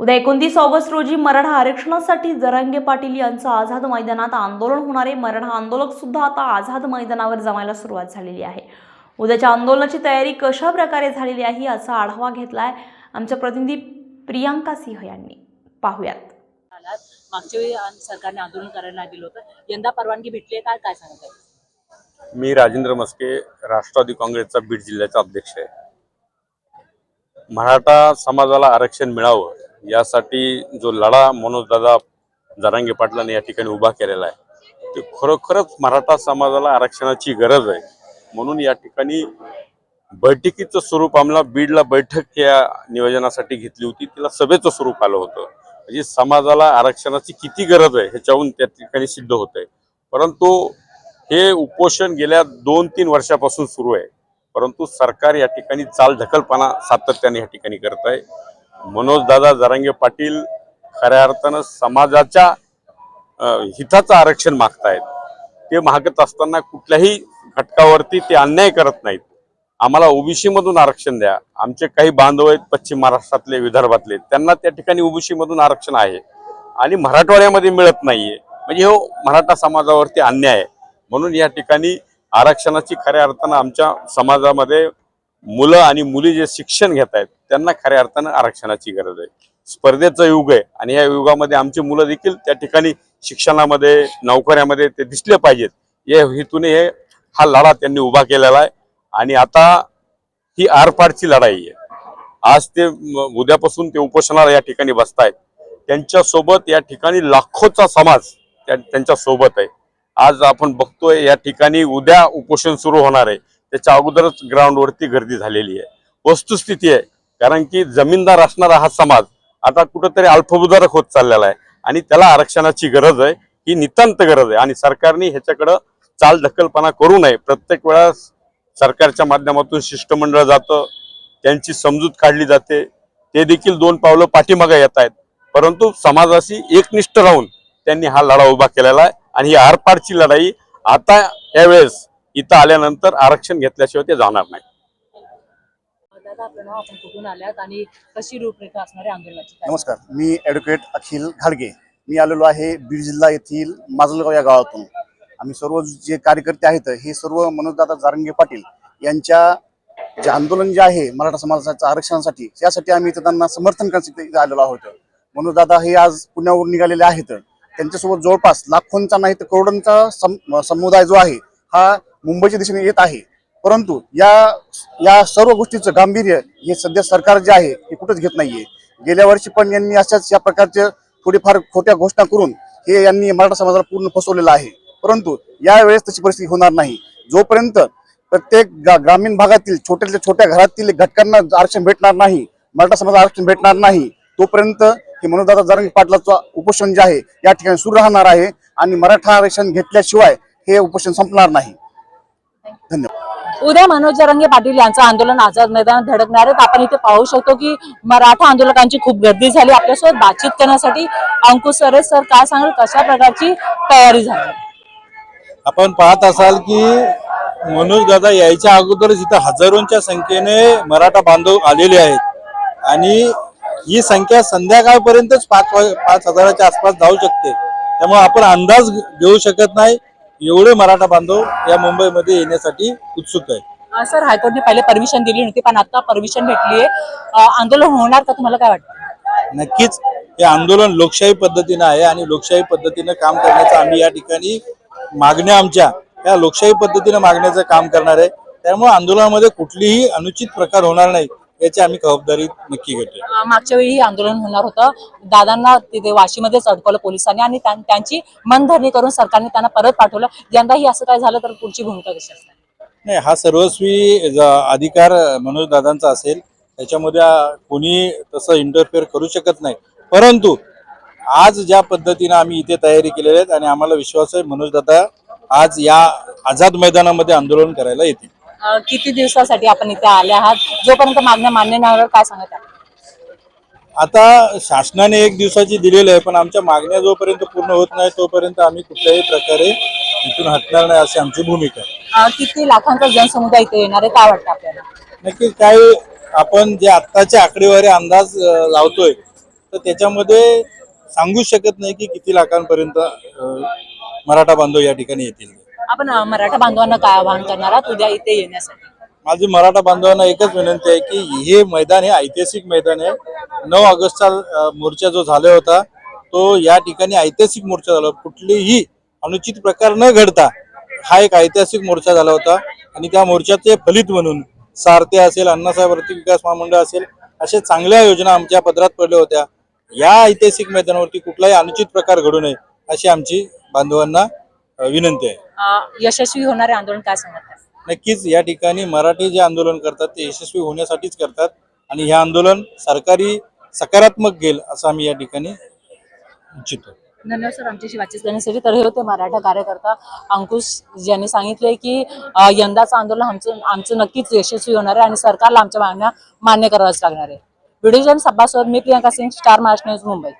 उद्या एकोणतीस ऑगस्ट रोजी मराठा आरक्षणासाठी जरांगे पाटील यांचं आझाद मैदानात आंदोलन होणारे मराठा आंदोलक सुद्धा आता आझाद मैदानावर जमायला सुरुवात झालेली आहे. उद्याच्या आंदोलनाची तयारी कशा प्रकारे झालेली आहे याचा आढावा घेतलाय आमच्या प्रतिनिधी प्रियांका सिंह यांनी. पाहुयात. मागच्या वेळी सरकारने आंदोलन करायला दिलं होतं. यंदा परवानगी भेटली आहे काय काय सांगत आहे मी राजेंद्र मस्के राष्ट्रवादी काँग्रेसचा बीड जिल्ह्याचा अध्यक्ष आहे. मराठा समाजाला आरक्षण मिळावं यासाठी जो लढा मनोजदादा जरांगे पाटलांनी या ठिकाणी उभा केलेला आहे ते खरोखरच मराठा समाजाला आरक्षणाची गरज आहे. म्हणून या ठिकाणी बैठकीचं स्वरूप आम्हाला बीडला बैठक या नियोजनासाठी घेतली होती. तिला सभेचं स्वरूप आलं होतं. म्हणजे समाजाला आरक्षणाची किती गरज आहे ह्याच्याहून त्या ठिकाणी सिद्ध होत आहे परंतु हे उपोषण गेल्या दोन तीन वर्षापासून सुरू आहे. परंतु सरकार या ठिकाणी चाल ढकलपणा सातत्याने या ठिकाणी करत आहे मनोजदादा जरांगे पाटील खऱ्या अर्थानं समाजाच्या हिताचं आरक्षण मागतायत. ते मागत असताना कुठल्याही घटकावरती ते अन्याय करत नाहीत. आम्हाला ओबीसीमधून आरक्षण द्या. आमचे काही बांधव आहेत पश्चिम महाराष्ट्रातले विदर्भातले. त्यांना त्या ठिकाणी ओबीसीमधून आरक्षण आहे. आणि मराठवाड्यामध्ये मिळत नाहीये. म्हणजे हो मराठा समाजावरती अन्याय आहे. म्हणून या ठिकाणी आरक्षणाची खऱ्या अर्थानं आमच्या समाजामध्ये मुलं आणि मुली जे शिक्षण घेत आहेत त्यांना खऱ्या अर्थानं आरक्षणाची गरज आहे. स्पर्धेचं युग आहे आणि या युगामध्ये आमची मुलं देखील त्या ठिकाणी शिक्षणामध्ये नोकऱ्यामध्ये ते दिसले पाहिजेत. या हेतूने हे हा लढा त्यांनी उभा केलेला आहे. आणि आता ही आरपारची लढाई आहे. आज ते उद्यापासून ते उपोषणाला या ठिकाणी बसतायत. त्यांच्यासोबत या ठिकाणी लाखोचा समाज त्यांच्यासोबत आहे. आज आपण बघतोय या ठिकाणी उद्या उपोषण सुरू होणार आहे. त्याच्या अगोदरच ग्राउंडवरती गर्दी झालेली आहे. वस्तुस्थिती आहे. कारण की जमीनदार असणारा हा समाज आता कुठंतरी अल्पभूधारक होत चाललेला आहे. आणि त्याला आरक्षणाची गरज आहे ही नितांत गरज आहे. आणि सरकारने ह्याच्याकडं चाल ढकलपणा करू नये. प्रत्येक वेळा सरकारच्या माध्यमातून शिष्टमंडळ जातं त्यांची समजूत काढली जाते. ते देखील दोन पावलं पाठीमागे येत आहेत. परंतु समाजाशी एकनिष्ठ राहून त्यांनी हा लढा उभा केलेला आहे. आणि ही आरपारची लढाई आता यावेळेस इथं आल्यानंतर आरक्षण घेतल्याशिवाय ते जाणार नाही. दादा प्रणव आपण कुठून आल्यात आणि कशी रूपरेखा असणार आहे आंदोलनाची? काय? नमस्कार मी ॲडव्होकेट अखिल घाडगे. मी आलेलो आहे बीड जिल्हा येथील माजलगाव या गावातून. आम्ही सर्व जे कार्यकर्ते आहेत हे सर्व मनोजदादा जारंगे पाटील यांच्या जे आंदोलन जे आहे मराठा समाजाच्या आरक्षणासाठी त्यासाठी आम्ही इथं त्यांना समर्थन करण्यासाठी इथं आलेलो आहोत. मनोजदादा हे आज पुण्यावरून निघालेले आहेत. त्यांच्यासोबत जवळपास लाखोंचा नाही तर करोडोंचा सम समुदाय जो आहे हा मुंबईच्या दिशेने येत आहे. परंतु या या सर्व गोष्टीचं गांभीर्य हे सध्या सरकार जे आहे हे कुठंच घेत नाहीये. गेल्या वर्षी पण यांनी अशाच या प्रकारच्या थोडीफार खोट्या घोषणा करून हे यांनी मराठा समाजाला पूर्ण फसवलेलं आहे. परंतु यावेळेस तशी परिस्थिती होणार नाही. जोपर्यंत प्रत्येक ग्रामीण भागातील छोट्यातल्या छोट्या घरातील घटकांना आरक्षण भेटणार नाही मराठा समाजाला आरक्षण भेटणार नाही तोपर्यंत हे मनोदादा जरंगी पाटलाचं उपोषण जे आहे या ठिकाणी सुरू राहणार आहे आणि मराठा आरक्षण घेतल्याशिवाय हे उपोषण संपणार नाही. धन्यवाद. उद्या मनोज जरंगे पाटील यांचं आंदोलन आझाद मैदानात धडकणार आहेत. आपण इथे पाहू शकतो की मराठा आंदोलकांची खूप गर्दी झाली. आपल्यासोबत बातचीत करण्यासाठी अंकुश सरे सर काय सांगाल? कशा प्रकारची तयारी झाली? आपण पाहत असाल की मनोज दादा यायच्या अगोदरच इथं हजारोंच्या संख्येने मराठा बांधव आलेले आहेत. आणि ही संख्या संध्याकाळपर्यंतच पाच पाच हजाराच्या आसपास जाऊ शकते. त्यामुळे आपण अंदाज घेऊ शकत नाही. एवढे मराठा बांधव या मुंबईमध्ये येण्यासाठी उत्सुक आहे सर हायकोर्टने पहिले परमिशन दिली नव्हती पण आता परमिशन भेटली आहे आंदोलन होणार का? तुम्हाला काय वाटतं? नक्कीच हे आंदोलन लोकशाही पद्धतीनं आहे आणि लोकशाही पद्धतीनं काम करण्याचं आम्ही या ठिकाणी मागण्या आमच्या या लोकशाही पद्धतीनं मागण्याचं काम करणार आहे. त्यामुळे आंदोलनामध्ये कुठलीही अनुचित प्रकार होणार नाही. याची आम्ही खबरदारी नक्की घेतोय. अं, मागच्या वेळी हे आंदोलन होणार होतं. दादांना तिथे वाशीमध्येच अडकवलं पोलिसांनी आणि त्यां- त्यांची मनधरणी करून सरकारने त्यांना परत पाठवलं. यंदाही असं काय झालं तर पुढची भूमिका कशी असणार? नाही हा सर्वस्वी अधिकार मनोज दादांचा असेल. त्याच्यामध्ये कोणी तसं इंटरफेअर करू शकत नाही. परंतु आज ज्या पद्धतीनं आम्ही इथे तयारी केलेली आहेत आणि आम्हाला विश्वास आहे मनोज दादा आज या आझाद मैदानामध्ये आंदोलन करायला येतील. किती दिवसासाठी आपण इथे आले आहात? जोपर्यंत मागण्या मान्य नाही काय सांगत आता शासनाने एक दिवसाची दिलेली आहे पण आमच्या मागण्या जोपर्यंत पूर्ण होत नाही तोपर्यंत आम्ही कुठल्याही प्रकारे इथून हटणार नाही अशी आमची भूमिका आहे. किती लाखांचा जनसमुदाय इथे येणार आहे? काय वाटतं आपल्याला? नक्कीच काही आपण जे आत्ताचे आकडेवारी अंदाज लावतोय तर त्याच्यामध्ये सांगू शकत नाही की किती लाखांपर्यंत मराठा बांधव या ठिकाणी येतील. आपण मराठा बांधवांना काय आवाहन करणार आहात उद्या इथे येण्यासाठी? माझी मराठा बांधवांना एकच विनंती आहे की हे मैदान हे ऐतिहासिक मैदान आहे. नऊ ऑगस्टचा मोर्चा जो झाला होता तो या ठिकाणी ऐतिहासिक मोर्चा झाला. कुठलेही अनुचित प्रकार न घडता हा एक ऐतिहासिक मोर्चा झाला होता. आणि त्या मोर्चाचे फलित म्हणून सारथे असेल अण्णासाहेब आर्थिक विकास महामंडळ असेल अशा चांगल्या योजना आमच्या पदरात पडल्या होत्या. या ऐतिहासिक मैदानावरती कुठलाही अनुचित प्रकार घडू नये अशी आमची बांधवांना विनंती आहे. अं, यशस्वी होणारे आंदोलन काय सांगतात नक्कीच या ठिकाणी मराठी जे आंदोलन करतात ते यशस्वी होण्यासाठीच करतात आणि हे आंदोलन सरकारी सकारात्मक घेईल असं आम्ही या ठिकाणी इच्छितो. धन्यवाद सर आमच्याशी बातचीत करण्यासाठी. तर हे होते मराठा कार्यकर्ता अंकुश ज्यांनी सांगितले की अं, यंदाचं आंदोलन आमचं आमचं नक्कीच यशस्वी होणार आहे आणि सरकारला आमच्या मागण्या मान्य कराव्याच लागणार आहे. व्हिडिओ जर्नलिस्ट अब्बासोबत मी प्रियांका सिंग स्टार महाराष्ट्र न्यूज मुंबई.